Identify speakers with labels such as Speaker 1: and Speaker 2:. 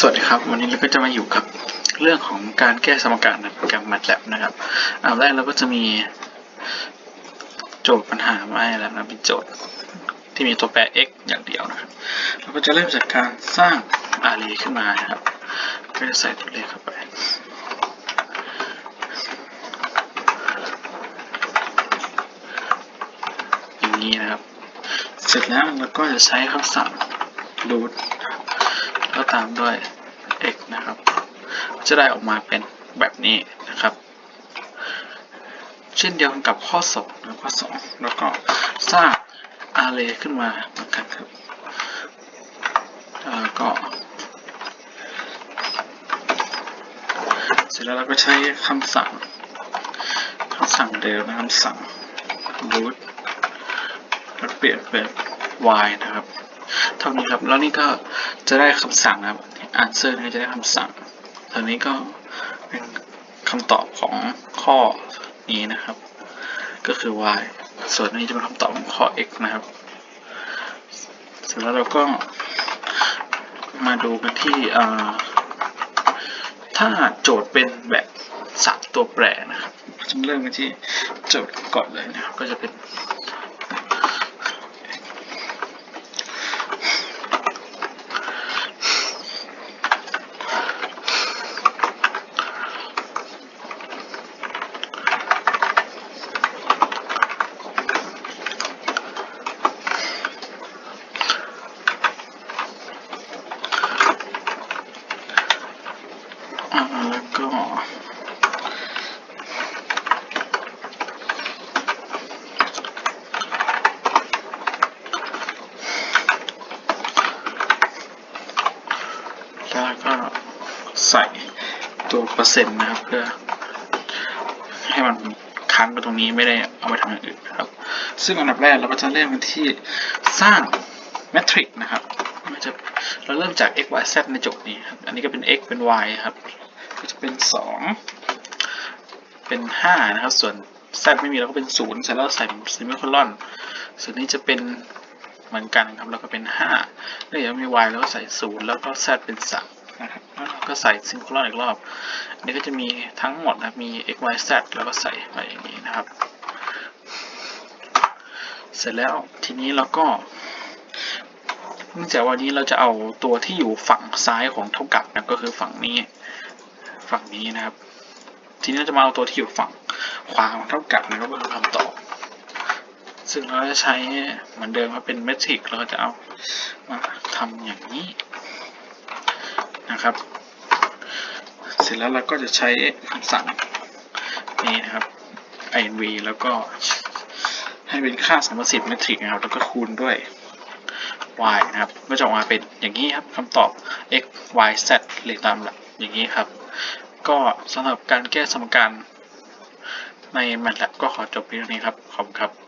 Speaker 1: สวัสดีครับ วันนี้เราก็จะมาอยู่กับเรื่องของการแก้สมการในโปรแกรม MATLAB นะครับอันแรกเราก็จะมีโจทย์ปัญหามาให้แล้วนะเป็นโจทย์ที่มีตัวแปร x อย่างเดียวนะครับเราก็จะเริ่มจากการสร้าง array ขึ้นมานะครับก็จะใส่ตัวเลขเข้าไปอย่างนี้นะครับ เสร็จแล้วเราก็จะใช้คำสั่ง root แล้วตามด้วย x นะครับ จะได้ออกมาเป็นแบบนี้นะครับ เช่นเดียวกันกับข้อ2นะข้อ 2 แล้วก็สร้าง array ขึ้นมาเหมือนกันครับแล้วก็ เสร็จแล้วเราก็ใช้คำสั่งคำสั่งเดิมนะคำสั่ง root แล้วเปลี่ยนเป็น y นะครับ เท่านี้ครับ แล้วนี่ก็จะได้คำสั่งนะครับ answer นี่จะได้คำสั่งตอนนี้ก็เป็นคำตอบของข้อนี้นะครับ ก็คือ y ส่วนนี้จะเป็นคำตอบของข้อ x นะครับ เสร็จแล้วเราก็มาดูกันที่ถ้าโจทย์เป็นแบบสามตัวแปรนะครับจะเริ่มกันที่โจทย์ก่อนเลยนะครับก็จะเป็น อ่าแล้วก็แล้วก็ ใส่ตัวเปอร์เซ็นต์นะครับ เพื่อให้มันค้างไปตรงนี้ไม่ได้เอาไปทำอย่างอื่นนะครับ ซึ่งอันดับแรกเราก็จะเริ่มกันที่สร้างแมทริกนะครับมันจะเราเริ่มจาก x y z ในโจทย์นี้ครับอันนี้ก็เป็น x เป็น y ครับ ก็จะเป็น 2 เป็น 5 นะครับ ส่วน z ไม่มีเราก็เป็น 0 เสร็จแล้วใส่ซิมิโคลอนส่วนนี้จะเป็นเหมือนกันครับ แล้วก็เป็น5แล้วเดี๋ยวมี y แล้วก็ใส่ 0 แล้วก็ z เป็น 3 ก็ใส่ซิมิโคลอนอีกรอบ อันนี้ก็จะมีทั้งหมดนะมี x y z แล้วก็ใส่ไปอย่างนี้นะครับ เสร็จแล้วทีนี้เราก็เนื่องจากวันนี้เราจะเอาตัวที่อยู่ฝั่งซ้ายของเท่ากับนะก็คือฝั่งนี้ฝั่งนี้นะครับ ทีนี้เราจะมาเอาตัวที่อยู่ฝั่งขวาของเท่ากับนะครับก็คือคำตอบ ซึ่งเราจะใช้เหมือนเดิมว่าเป็นเมทริกเราก็จะเอามาทำอย่างนี้นะครับ สร็จแล้วเราก็จะใช้คำสั่งนี้นะครับ inv แล้วก็ให้เป็นค่าสมสิทธิ์เมทริกนะครับ แล้วก็คูณด้วย y นะครับก็จะออกมาเป็นอย่างนี้ครับคำตอบ x y z เรียงตามหลักอย่างนี้ครับ ก็สำหรับการแก้สมการใน MATLAB ก็ขอจบเพียงนี้ครับ ขอบคุณครับ